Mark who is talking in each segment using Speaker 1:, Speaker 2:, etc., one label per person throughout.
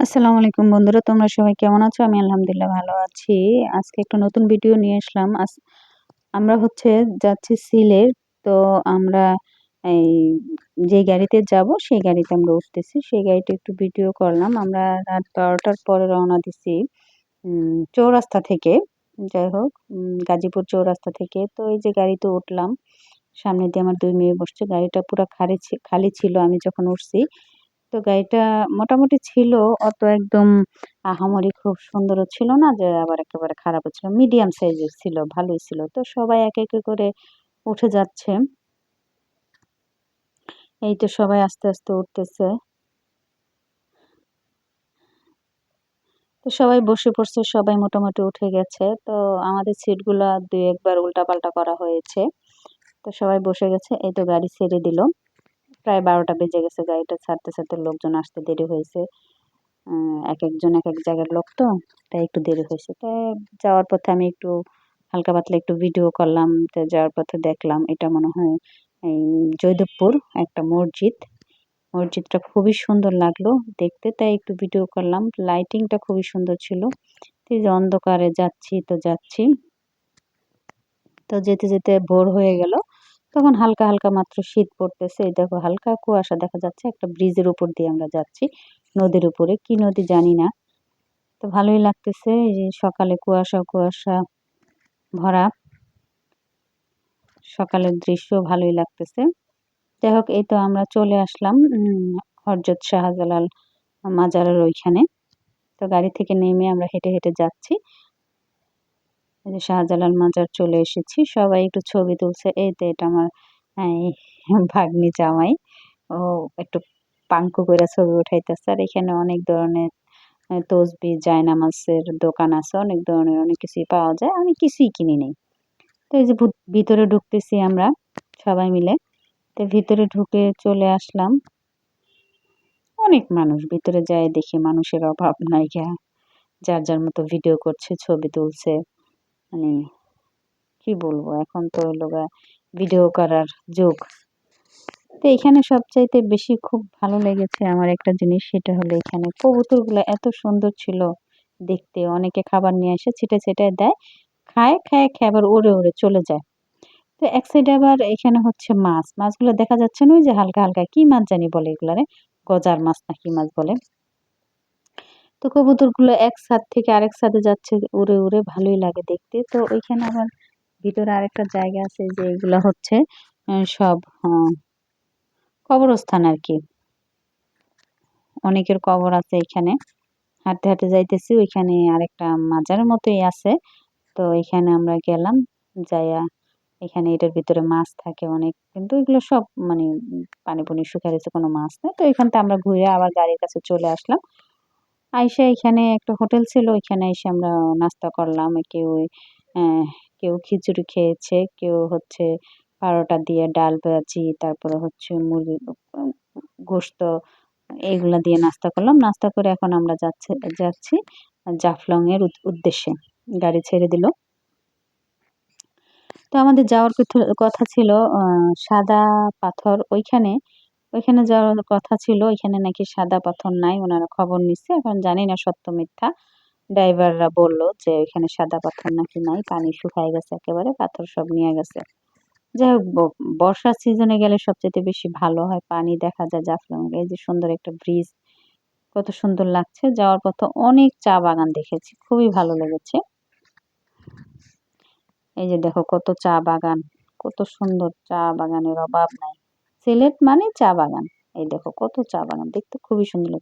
Speaker 1: আসসালামু আলাইকুম বন্ধুরা, তোমরা সবাই কেমন আছো? আমি আলহামদুলিল্লাহ ভালো আছি। আজকে একটা নতুন ভিডিও নিয়ে আসলাম। আমরা হচ্ছে যাচ্ছি সিলের তো আমরা এই যে গাড়িতে যাব, সেই গাড়িতে আমরা উঠতেছি। সেই গাড়িটা একটু ভিডিও করলাম। আমরা রাত বারোটার পরে রওনা দিছি চৌরাস্তা থেকে। যাই হোক গাজীপুর চৌরাস্তা থেকে। তো এই যে গাড়িতে উঠলাম, সামনে দিয়ে আমার দুই মেয়ে বসছে। গাড়িটা পুরো খালি খালি ছিল। আমি যখন উঠছি তো গাড়িটা মোটামুটি ছিল অত একদম আহামরি খুব সুন্দরও ছিল না, যে আবার একেবারে খারাপও ছিল। মিডিয়াম সাইজের ছিল, ভালোই ছিল। তো সবাই এক এক করে উঠে যাচ্ছে। এই তো সবাই আস্তে আস্তে উঠতেছে। তো সবাই বসে পড়ছে, সবাই মোটামুটি উঠে গেছে। তো আমাদের সিটগুলো দুই একবার উল্টাপাল্টা করা হয়েছে। তো সবাই বসে গেছে, এই তো গাড়ি ছেড়ে দিল। প্রায় বারোটা বেজে গেছে গাড়িটা ছাড়তে ছাড়তে লোকজন আসতে দেরি হয়েছে। এক একজন এক এক জায়গার লোক তো, তাই একটু দেরি হয়েছে। তাই যাওয়ার পথে আমি একটু হালকা পাতলা একটু ভিডিও করলাম, তো যাওয়ার পথে দেখলাম এটা মনে হয়, এই জয়দেবপুর একটা মসজিদ। মসজিদটা খুবই সুন্দর লাগল দেখতে, তাই একটু ভিডিও করলাম। লাইটিংটা খুবই সুন্দর ছিল। যে অন্ধকারে যাচ্ছি, তো যাচ্ছি। তো যেতে যেতে ভোর হয়ে গেল। তখন হালকা হালকা মাত্র শীত পড়তেছে। এই দেখো হালকা কুয়াশা দেখা যাচ্ছে। একটা ব্রিজের উপর দিয়ে আমরা যাচ্ছি। নদীর উপরে। কি নদী জানি না। তো ভালোই লাগতেছে এই যে সকালে কুয়াশা কুয়াশা ভরা। সকালের দৃশ্য ভালোই লাগতেছে। যাই হোক, এই তো আমরা চলে আসলাম হরজত শাহজালাল মাজারের ওইখানে। তো গাড়ি থেকে নেমে আমরা হেঁটে হেঁটে যাচ্ছি। শাহজালাল মাজার চলে এসেছি। সবাই একটু ছবি তুলছে। এই তো এটা আমার ভাগ্নি জামাই। ও একটু পাঙ্কু করে ছবি উঠাইতেছে। আর এখানে অনেক ধরনের তসবি, জায়নামাজের দোকান আছে। অনেক ধরনের, অনেক কিছুই পাওয়া যায়। আমি কিছুই কিনি নেই। তো এই যে ভিতরে ঢুকতেছি আমরা সবাই মিলে। তো ভিতরে ঢুকে চলে আসলাম। অনেক মানুষ। ভিতরে যায় দেখি মানুষের অভাব নাই যার যার মতো ভিডিও করছে, ছবি তুলছে। মানে কি বলব, এখন তো লোকা ভিডিও করার যুগ। তো এখানে সবচাইতে বেশি খুব ভালো লেগেছে আমার একটা জিনিস, সেটা হলো এখানে কবুতরগুলো এত সুন্দর ছিল দেখতে। অনেকে খাবার নিয়ে আসে, ছিটে ছিটে দেয়, খায় খায়, খেয়ে, আবার উড়ে উড়ে চলে যায়। তো এক সাইডে আবার এখানে হচ্ছে মাছ। মাছগুলো দেখা যাচ্ছে না ওই যে হালকা হালকা, কি মাছ জানি বলে এগুলারে গজার মাছ না কি মাছ বলে? তো কবুতরগুলো এক সাথ থেকে আরেক সাথে যাচ্ছে, উড়ে উড়ে ভালোই লাগে দেখতে। তো ওইখানে আবার ভিতরে আরেকটা জায়গা আছে যে এগুলো হচ্ছে সব কবরস্থান আর কি। অনেকের কবর আছে এখানে। হাঁটতে হাঁটতে যাইতেছি, ওইখানে আরেকটা মাজারের মতোই আছে। তো এখানে আমরা গেলাম, যাইয়া এখানে এটার ভিতরে মাছ থাকে অনেক। কিন্তু এগুলো সব মানে পানি পুনি শুকিয়ে গেছে কোনো মাছ নেই। তো এখানটা আমরা ঘুরে আবার গাড়ির কাছে চলে আসলাম। আইসা এখানে একটা হোটেল ছিল, ওইখানে এসে আমরা নাস্তা করলাম। কেউ কেউ খিচুড়ি খেয়েছে, কেউ হচ্ছে পারোটা দিয়ে ডাল ভাজি, তারপরে হচ্ছে মুরগি গোস্ত এইগুলা দিয়ে নাস্তা করলাম। নাস্তা করে এখন আমরা যাচ্ছে, যাচ্ছি জাফলং এর উদ্দেশ্যে। গাড়ি ছেড়ে দিল। তো আমাদের যাওয়ার কথা ছিল সাদা পাথর ওইখানে ওইখানে যাওয়ার কথা ছিল, ওইখানে নাকি সাদা পাথর নাই, ওনারা খবর নিচ্ছে এখন জানি না সত্য মিথ্যা। ড্রাইভাররা বলল যে ওইখানে সাদা পাথর নাকি নাই, পানি শুকায় গেছে একেবারে, পাথর সব নিয়ে গেছে। যাই হোক বর্ষার সিজনে গেলে সবচেয়ে বেশি ভালো হয় পানি দেখা যায় জাফলং। এই যে সুন্দর একটা ব্রিজ কত সুন্দর লাগছে। যাওয়ার পথে অনেক চা বাগান দেখেছি, খুবই ভালো লেগেছে। এই যে দেখো কত চা বাগান, কত সুন্দর চা বাগানের অভাব নাই। সিলেট মানে চা বাগান। এই দেখো কত চা বাগান, দেখতে খুবই সুন্দর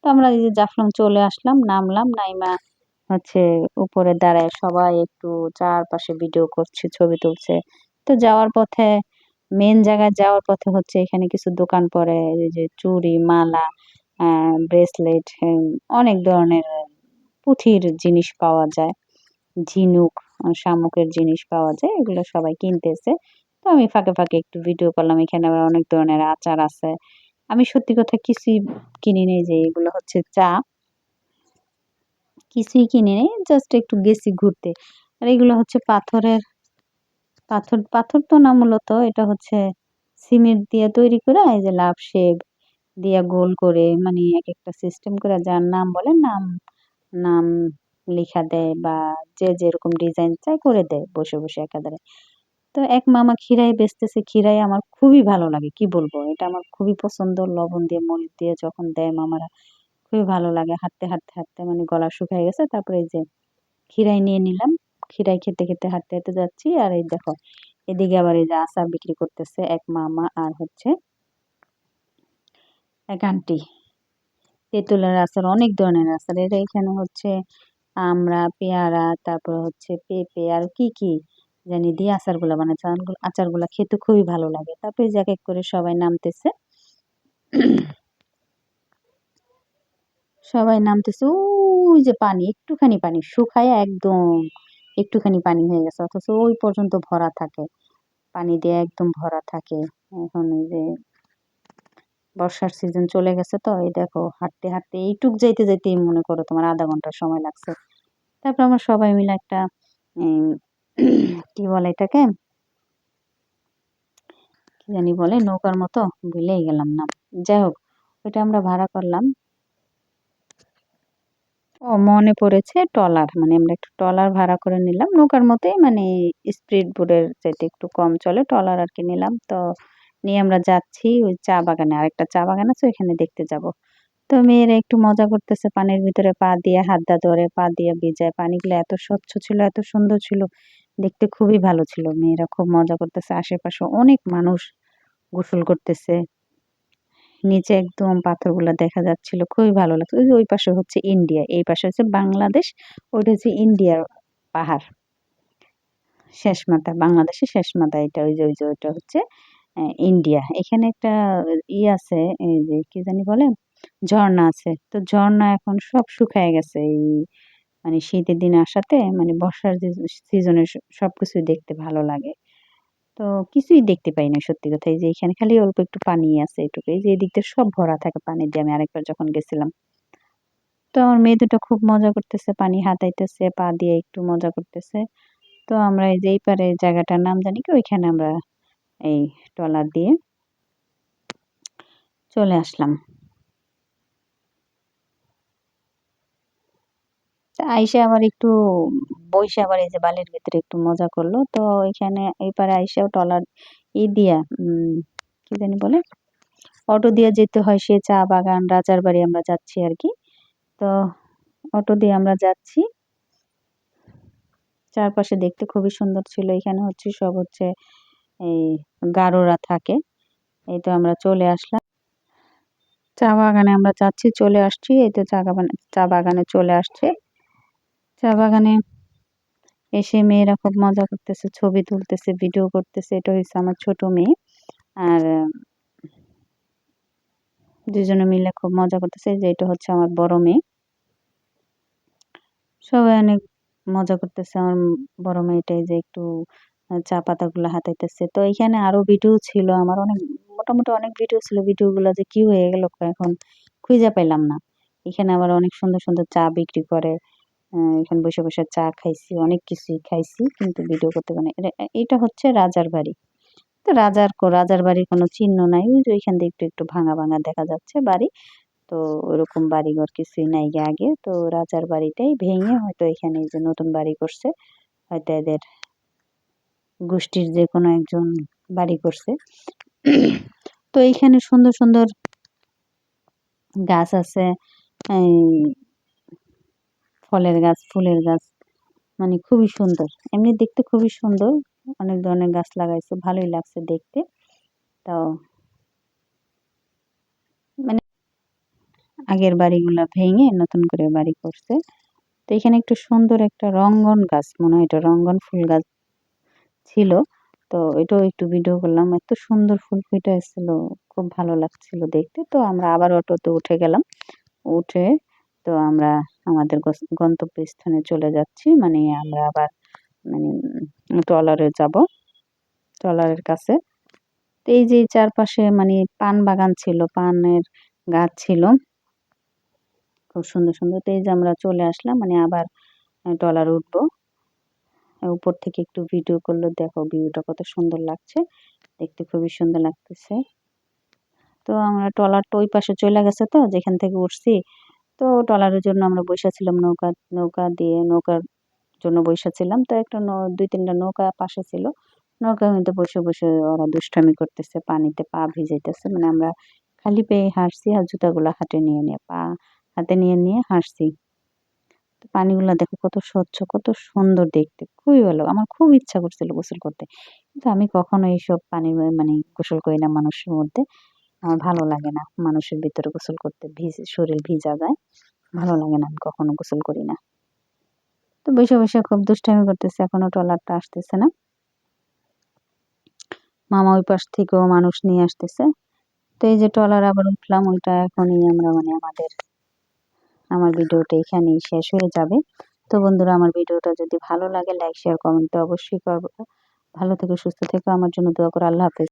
Speaker 1: তো আমরা এই যে জাফলং চলে আসলাম, নামলাম, নাইমা হচ্ছে উপরে দাঁড়ায় সবাই একটু চারপাশে ভিডিও করছে, ছবি তুলছে। তো যাওয়ার পথে মেন জায়গায় যাওয়ার পথে হচ্ছে এখানে কিছু দোকান পরে এই যে চুড়ি, মালা ব্রেসলেট অনেক ধরনের পুঁথির জিনিস পাওয়া যায়। ঝিনুক, শামুকের জিনিস পাওয়া যায়, এগুলো সবাই কিনতেছে। তো আমি ফাঁকে ফাঁকে একটু ভিডিও করলাম। এখানে আবার অনেক ধরনের আচার আছে। আমি সত্যি কথা কিছুই কিনি নেই যে এগুলো হচ্ছে চা। কিছুই কিনে নেই জাস্ট একটু গেছি ঘুরতে। আর এগুলো হচ্ছে পাথরের, পাথর পাথর তো না মূলত, এটা হচ্ছে সিমেন্ট দিয়ে তৈরি করে এই যে লাভ শেপ দিয়া গোল করে মানে এক একটা সিস্টেম করে যার নাম বলে, নাম নাম লেখা দেয় বা যে যেরকম ডিজাইন চায় করে দেয় বসে বসে একাধারে। তো এক মামা খিরাই বেচতেছে খিরাই আমার খুবই ভালো লাগে, কি বলব? এটা আমার খুবই পছন্দ, লবণ দিয়ে, মরিচ দিয়ে যখন দেয় মামারা, খুবই ভালো লাগে, হাঁটতে হাঁটতে হাঁটতে মানে গলা শুকায় গেছে। তারপরে এই যে খিরাই নিয়ে নিলাম খিরাই খেতে খেতে, হাঁটতে হাঁটতে যাচ্ছি। আর এই দেখো, এদিকে আবার এই যে আচার বিক্রি করতেছে এক মামা আর হচ্ছে এক আন্টি। তেঁতুলের আচার, অনেক ধরনের আচার। এর এখানে হচ্ছে আমরা, পেয়ারা, তারপর হচ্ছে পেঁপে, আর কি কি? জানি দিয়ে আচারগুলো বানাচ্ছে আচারগুলো খেতে খুবই ভালো লাগে। তারপরে এক এক করে সবাই নামতেছে। সবাই নামতেছে, ওই যে পানি, একটুখানি পানি, শুকায় একদম একটুখানি পানি হয়ে গেছে। অথচ ওই পর্যন্ত ভরা থাকে। পানি দিয়ে একদম ভরা থাকে। এখন এই যে বর্ষার সিজন চলে গেছে তো, এই দেখো, হাঁটতে হাঁটতে এইটুক যাইতে যাইতেই মনে করো তোমার আধা ঘণ্টা সময় লাগছে। তারপর আমরা সবাই মিলে একটা কি বলে এটাকে? কি জানি বলে, নৌকার মতো ভুলেই গেলাম না। যাই হোক, ওইটা আমরা ভাড়া করলাম। ও, মনে পড়েছে ট্রলার মানে আমরা একটু ট্রলার ভাড়া করে নিলাম। নৌকার মতোই মানে স্পিড বোটের চাইতে একটু কম চলে, ট্রলার আর কি নিলাম। তো নিয়ে আমরা যাচ্ছি ওই চা বাগানে। আরেকটা চা বাগান আছে, ওইখানে দেখতে যাব। তো মেয়েরা একটু মজা করতেছে, পানির ভিতরে পা দিয়ে হাত দা ধরে, পা দিয়ে ভিজায়। পানিগুলো এত স্বচ্ছ ছিল, এত সুন্দর ছিল। দেখতে খুবই ভালো ছিল। মেয়েরা খুব মজা করতেছে। আশেপাশে অনেক মানুষ গোসল করতেছে। নিচে একদম পাথরগুলো দেখা যাচ্ছিল। খুবই ভালো লাগছে। ওই ওই পাশে হচ্ছে ইন্ডিয়া। এই পাশে হচ্ছে বাংলাদেশ। ওইটা হচ্ছে ইন্ডিয়ার পাহাড়। শেষ মাথা বাংলাদেশের শেষ মাথা এটা। ওই যে ওই যে, ওইটা হচ্ছে ইন্ডিয়া। এখানে একটা ই আছে, এই যে, কি জানি বলে? ঝর্ণা আছে। তো ঝর্ণা এখন সব শুকায় গেছে। এই মানে শীতের দিনে আসাতে মানে বর্ষার সিজনে সব কিছুই দেখতে ভালো লাগে। তো কিছুই দেখতে পাই না সত্যি কথা। এই যে এখানে খালি অল্প একটু পানি আছে এটুকু। এই যে এদিক দিয়ে সব ভরা থাকে পানি দিয়ে আমি আরেকবার যখন গেছিলাম। তো আমার মেয়ে দুটো খুব মজা করতেছে, পানি হাতাইতেছে, পা দিয়ে একটু মজা করতেছে। তো আমরা এই যে এই পারে জায়গাটার নাম জানি কি? ওইখানে আমরা এই ট্রলার দিয়ে চলে আসলাম। আইসা আবার একটু বইসে আবার এই যে বালির ভিতরে একটু মজা করল। তো এখানে এই পারে আইসাও টলার ই দিয়া কি জানি বলে? অটো দিয়ে যেতে হয় সে চা বাগান, রাজার বাড়ি আমরা যাচ্ছি আর কি তো অটো দিয়ে আমরা যাচ্ছি। চারপাশে দেখতে খুবই সুন্দর ছিল। এখানে হচ্ছে সব হচ্ছে এই গারোরা থাকে। এই তো আমরা চলে আসলাম। চা বাগানে আমরা যাচ্ছি, চলে আসছি। এই তো চা বাগানে চা বাগানে চলে আসছে। চা বাগানে এসে মেয়েরা খুব মজা করতেছে, ছবি তুলতেছে ভিডিও করতেছে। এটা হচ্ছে আমার ছোট মেয়ে আর দুজনে মিলে খুব মজা করতেছে। যে এটা হচ্ছে আমার বড় মেয়ে। সবাই অনেক মজা করতেছে আমার বড় মেয়েটাই যে একটু চা পাতাগুলো হাতাইতেছে। তো এখানে আরও ভিডিও ছিল আমার, অনেক, মোটামুটি অনেক ভিডিও ছিল। ভিডিওগুলো যে কি হয়ে গেল এখন খুঁজে পাইলাম না। এখানে আবার অনেক সুন্দর সুন্দর চা বিক্রি করে। এখানে বসে বসে চা খাইছি, অনেক কিছুই খাইছি, কিন্তু ভিডিও করতে পারি এটা হচ্ছে রাজার বাড়ি। তো রাজার রাজার বাড়ির কোনো চিহ্ন নাই ওইখান দিয়ে একটু একটু ভাঙা ভাঙা দেখা যাচ্ছে বাড়ি। তো ওরকম বাড়িঘর কিছুই নাই আগে। তো রাজার বাড়িটাই ভেঙে হয়তো এখানে যে নতুন বাড়ি করছে, হয়তো এদের গোষ্ঠীর যে কোনো একজন বাড়ি করছে। তো এইখানে সুন্দর সুন্দর গাছ আছে ফলের গাছ, ফুলের গাছ। মানে খুবই সুন্দর। এমনি দেখতে খুবই সুন্দর। অনেক ধরনের গাছ লাগাইছে, ভালোই লাগছে দেখতে। তাও মানে আগের বাড়িগুলা ভেঙে নতুন করে বাড়ি করছে। তো এখানে একটু সুন্দর একটা রঙ্গন গাছ, মনে হয় এটা রঙ্গন ফুল গাছ ছিল। তো এটাও একটু ভিডিও করলাম। এত সুন্দর ফুল ফুটে এসেছিল খুব ভালো লাগছিল দেখতে। তো আমরা আবার অটোতে উঠে গেলাম। উঠে তো আমরা আমাদের গন্তব্যস্থানে চলে যাচ্ছি। মানে আমরা আবার মানে ট্রলারে যাব ট্রলারের কাছে। তো এই যে চারপাশে মানে পান বাগান ছিল পানের গাছ ছিল। খুব সুন্দর সুন্দর। তো এই যে আমরা চলে আসলাম মানে আবার ট্রলার উঠবো। উপর থেকে একটু ভিডিও করলে দেখো ভিউটা কত সুন্দর লাগছে। দেখতে খুবই সুন্দর লাগতেছে। তো আমরা ট্রলারটা ওই পাশে চলে গেছে তো যেখান থেকে উঠছি। তো ট্রলারের জন্য আমরা বসেছিলাম নৌকা নৌকা দিয়ে নৌকার জন্য বসেছিলাম। তো একটা দুই তিনটা নৌকা পাশে ছিল। নৌকার মধ্যে বসে বসে ওরা দুষ্টামি করতেছে, পানিতে পা ভিজাইতেছে। মানে আমরা খালি পেয়ে হাঁটছি আর জুতাগুলো হাতে নিয়ে নিয়ে, পা হাতে নিয়ে নিয়ে হাঁটছি। তো পানিগুলো দেখো কত স্বচ্ছ, কত সুন্দর দেখতে। খুবই ভালো। আমার খুব ইচ্ছা করছিল গোসল করতে। কিন্তু আমি কখনো এইসব পানির মানে গোসল করি না মানুষের মধ্যে। আমার ভালো লাগে না। মানুষের ভিতরে গোসল করতে ভিজ, শরীর ভিজা যায়, ভালো লাগে না, আমি কখনো গোসল করি না। তো বসে বসে খুব দুষ্টামি করতেছে, এখনও ট্রলারটা আসতেছে না। মামা ওই পাশ থেকেও মানুষ নিয়ে আসতেছে। তো এই যে ট্রলার আবার উঠলাম, ওইটা এখনই আমরা মানে আমাদের, আমার ভিডিওটা এখানেই শেষ হয়ে যাবে। তো বন্ধুরা, আমার ভিডিওটা যদি ভালো লাগে লাইক শেয়ার কমেন্ট তো অবশ্যই করব। ভালো থেকে, সুস্থ থেকে, আমার জন্য দোয়া করে, আল্লাহ হাফেজ।